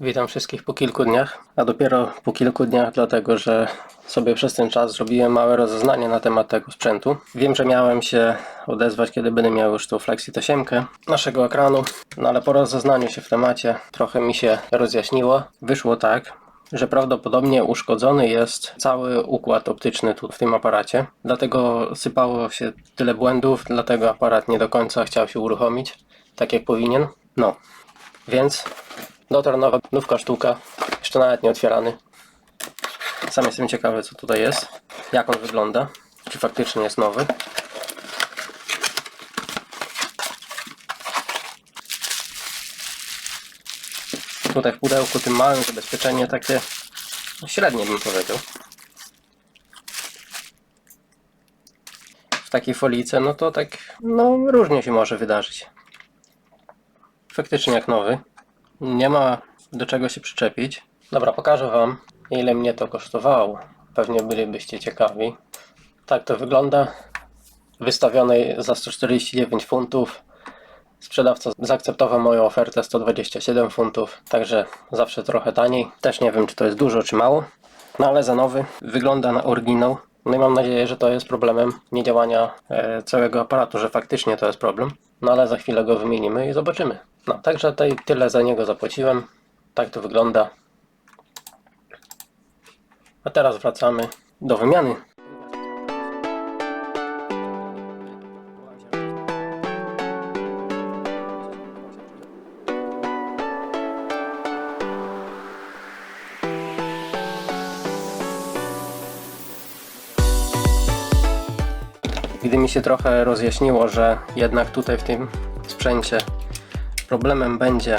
Witam wszystkich po kilku dniach, a dopiero po kilku dniach, dlatego że sobie przez ten czas zrobiłem małe rozeznanie na temat tego sprzętu. Wiem, że miałem się odezwać, kiedy będę miał już tą Flexi 8 naszego ekranu, no ale po rozeznaniu się w temacie trochę mi się rozjaśniło. Wyszło tak, że prawdopodobnie uszkodzony jest cały układ optyczny tu w tym aparacie. Dlatego sypało się tyle błędów, dlatego aparat nie do końca chciał się uruchomić tak jak powinien. No, więc dotarł nowa, nówka sztuka, jeszcze nawet nie otwierany. Sam jestem ciekawy co tutaj jest, jak on wygląda, czy faktycznie jest nowy. Tutaj w pudełku tym małym zabezpieczenie takie średnie bym powiedział. W takiej folice no to tak no różnie się może wydarzyć. Faktycznie jak nowy. Nie ma do czego się przyczepić. Dobra, pokażę Wam ile mnie to kosztowało. Pewnie bylibyście ciekawi. Tak to wygląda. Wystawiony za 149 funtów. Sprzedawca zaakceptował moją ofertę 127 funtów, także zawsze trochę taniej. Też nie wiem, czy to jest dużo, czy mało. No ale za nowy wygląda na oryginał. No i mam nadzieję, że to jest problemem niedziałania e, całego aparatu, że faktycznie to jest problem. No ale za chwilę go wymienimy i zobaczymy. No, także tutaj tyle za niego zapłaciłem. Tak to wygląda. A teraz wracamy do wymiany. Gdy mi się trochę rozjaśniło, że jednak tutaj w tym sprzęcie problemem będzie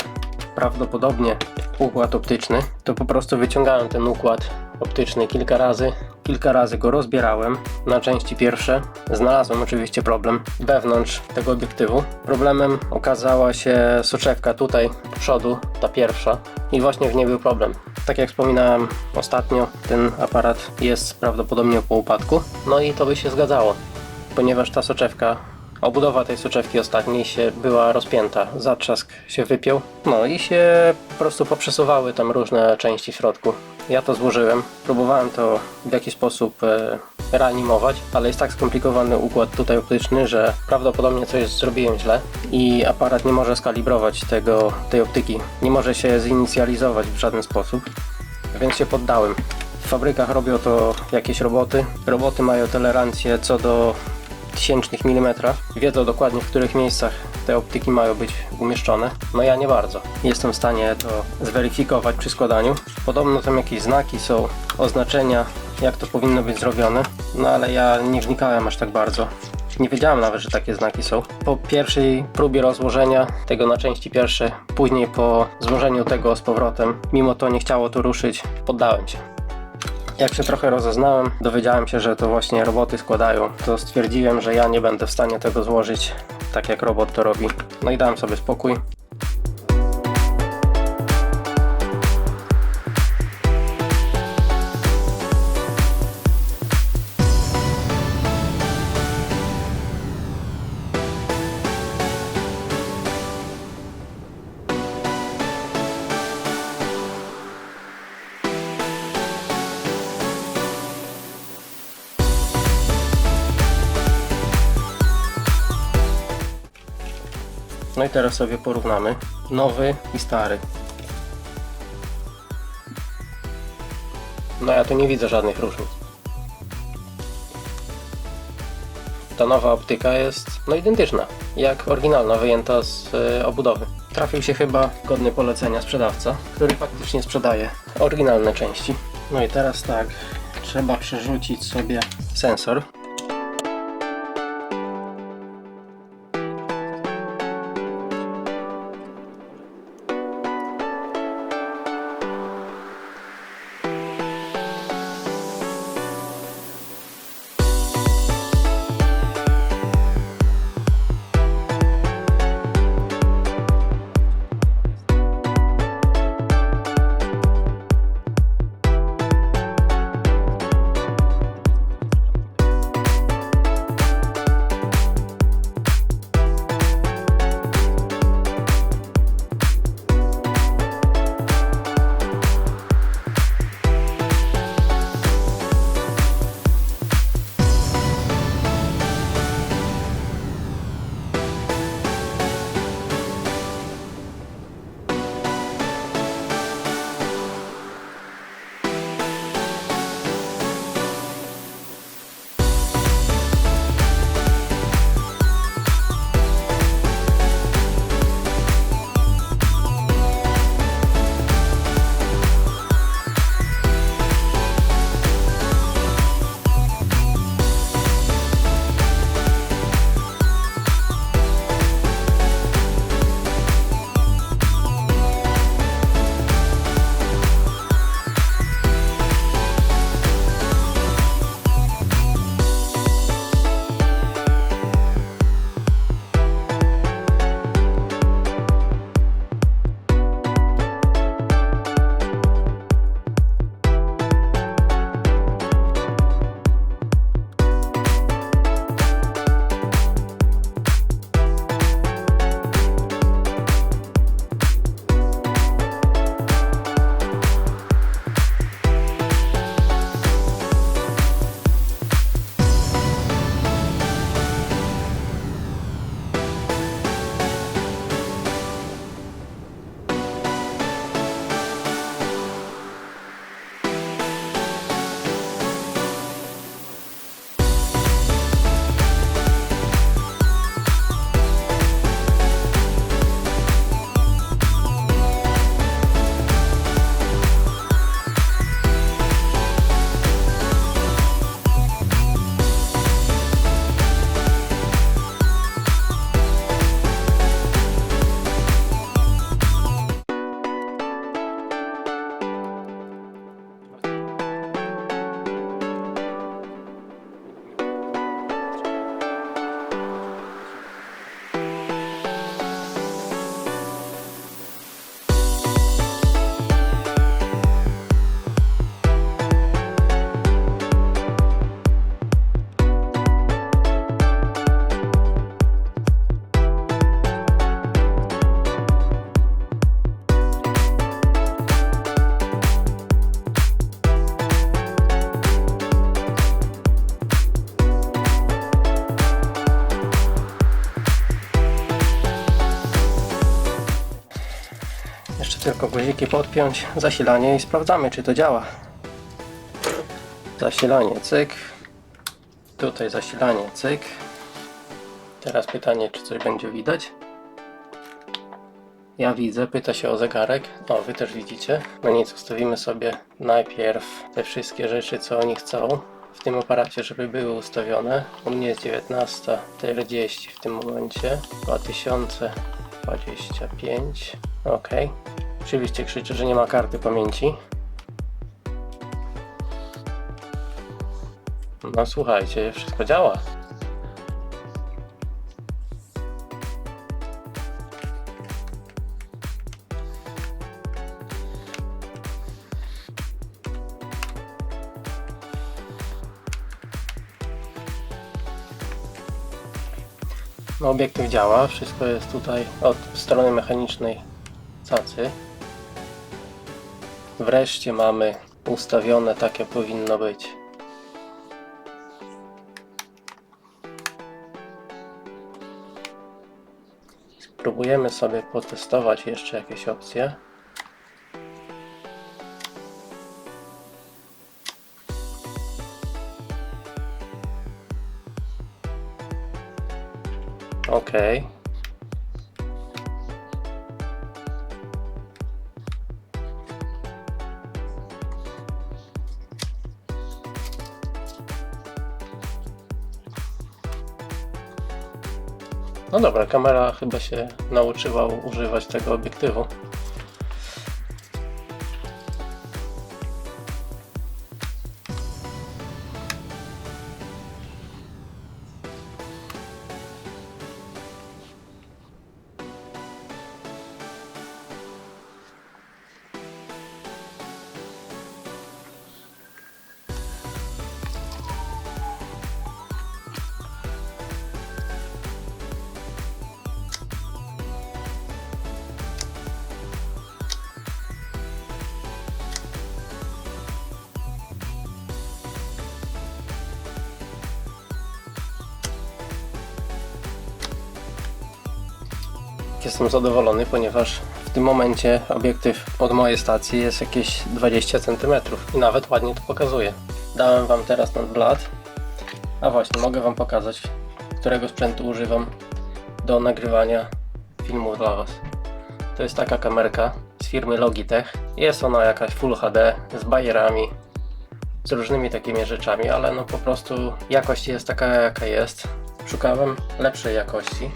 prawdopodobnie układ optyczny, to po prostu wyciągałem ten układ optyczny kilka razy. Kilka razy go rozbierałem na części pierwsze. Znalazłem oczywiście problem wewnątrz tego obiektywu. Problemem okazała się soczewka tutaj przodu, ta pierwsza i właśnie w niej był problem. Tak jak wspominałem ostatnio, ten aparat jest prawdopodobnie po upadku, no i to by się zgadzało ponieważ ta soczewka, obudowa tej soczewki ostatniej się była rozpięta, zatrzask się wypiął, no i się po prostu poprzesuwały tam różne części w środku. Ja to złożyłem, próbowałem to w jakiś sposób e, reanimować, ale jest tak skomplikowany układ tutaj optyczny, że prawdopodobnie coś zrobiłem źle i aparat nie może skalibrować tego, tej optyki, nie może się zinicjalizować w żaden sposób, więc się poddałem. W fabrykach robią to jakieś roboty. Roboty mają tolerancję co do tysięcznych milimetra. Wiedzą dokładnie w których miejscach te optyki mają być umieszczone. No ja nie bardzo. Jestem w stanie to zweryfikować przy składaniu. Podobno tam jakieś znaki są, oznaczenia, jak to powinno być zrobione. No ale ja nie wnikałem aż tak bardzo. Nie wiedziałem nawet, że takie znaki są. Po pierwszej próbie rozłożenia tego na części pierwsze, później po złożeniu tego z powrotem, mimo to nie chciało to ruszyć, poddałem się. Jak się trochę rozeznałem, dowiedziałem się, że to właśnie roboty składają, to stwierdziłem, że ja nie będę w stanie tego złożyć tak jak robot to robi. No i dałem sobie spokój. I teraz sobie porównamy nowy i stary. No ja tu nie widzę żadnych różnic. Ta nowa optyka jest no identyczna, jak oryginalna wyjęta z y, obudowy. Trafił się chyba godny polecenia sprzedawca, który faktycznie sprzedaje oryginalne części. No i teraz tak, trzeba przerzucić sobie sensor. Tylko guziki podpiąć, zasilanie i sprawdzamy czy to działa. Zasilanie cyk. Tutaj zasilanie cyk. Teraz pytanie czy coś będzie widać. Ja widzę, pyta się o zegarek. O, wy też widzicie. No nic, ustawimy sobie najpierw te wszystkie rzeczy, co oni chcą w tym aparacie, żeby były ustawione. U mnie jest 19.40 w tym momencie. 2025. Ok. Oczywiście krzyczy, że nie ma karty pamięci. No słuchajcie, wszystko działa. No, obiektyw działa, wszystko jest tutaj od strony mechanicznej cacy. Wreszcie mamy ustawione tak jak powinno być. Spróbujemy sobie potestować jeszcze jakieś opcje. Okej. No dobra, kamera chyba się nauczyła używać tego obiektywu. Jestem zadowolony, ponieważ w tym momencie obiektyw od mojej stacji jest jakieś 20 cm i nawet ładnie to pokazuje. Dałem Wam teraz ten blat, a właśnie mogę Wam pokazać, którego sprzętu używam do nagrywania filmów dla Was. To jest taka kamerka z firmy Logitech. Jest ona jakaś Full HD z bajerami, z różnymi takimi rzeczami, ale no po prostu jakość jest taka jaka jest. Szukałem lepszej jakości.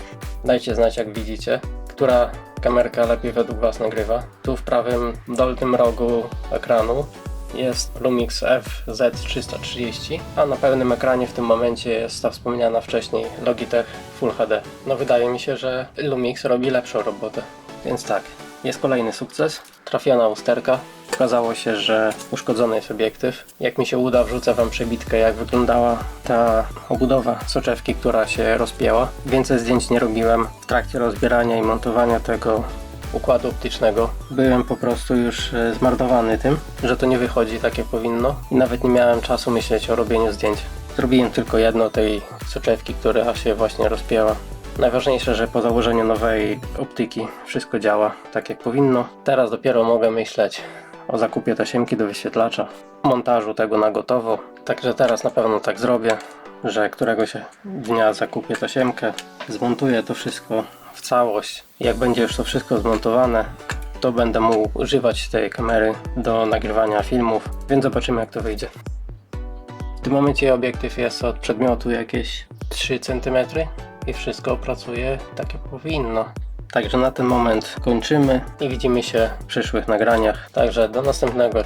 Dajcie znać jak widzicie, która kamerka lepiej według Was nagrywa. Tu w prawym dolnym rogu ekranu jest Lumix FZ330, a na pełnym ekranie w tym momencie jest ta wspomniana wcześniej Logitech Full HD. No wydaje mi się, że Lumix robi lepszą robotę. Więc tak, jest kolejny sukces. Trafiona usterka. Okazało się, że uszkodzony jest obiektyw. Jak mi się uda, wrzucę Wam przebitkę, jak wyglądała ta obudowa soczewki, która się rozpięła. Więcej zdjęć nie robiłem w trakcie rozbierania i montowania tego układu optycznego. Byłem po prostu już e, zmarnowany tym, że to nie wychodzi tak jak powinno i nawet nie miałem czasu myśleć o robieniu zdjęć. Zrobiłem tylko jedno tej soczewki, która się właśnie rozpięła. Najważniejsze, że po założeniu nowej optyki wszystko działa tak jak powinno. Teraz dopiero mogę myśleć o zakupie tasiemki do wyświetlacza, montażu tego na gotowo. Także teraz na pewno tak zrobię, że któregoś dnia zakupię tasiemkę, zmontuję to wszystko w całość. Jak będzie już to wszystko zmontowane, to będę mógł używać tej kamery do nagrywania filmów, więc zobaczymy jak to wyjdzie. W tym momencie obiektyw jest od przedmiotu jakieś 3 cm i wszystko pracuje tak jak powinno. Także na ten moment kończymy i widzimy się w przyszłych nagraniach. Także do następnego.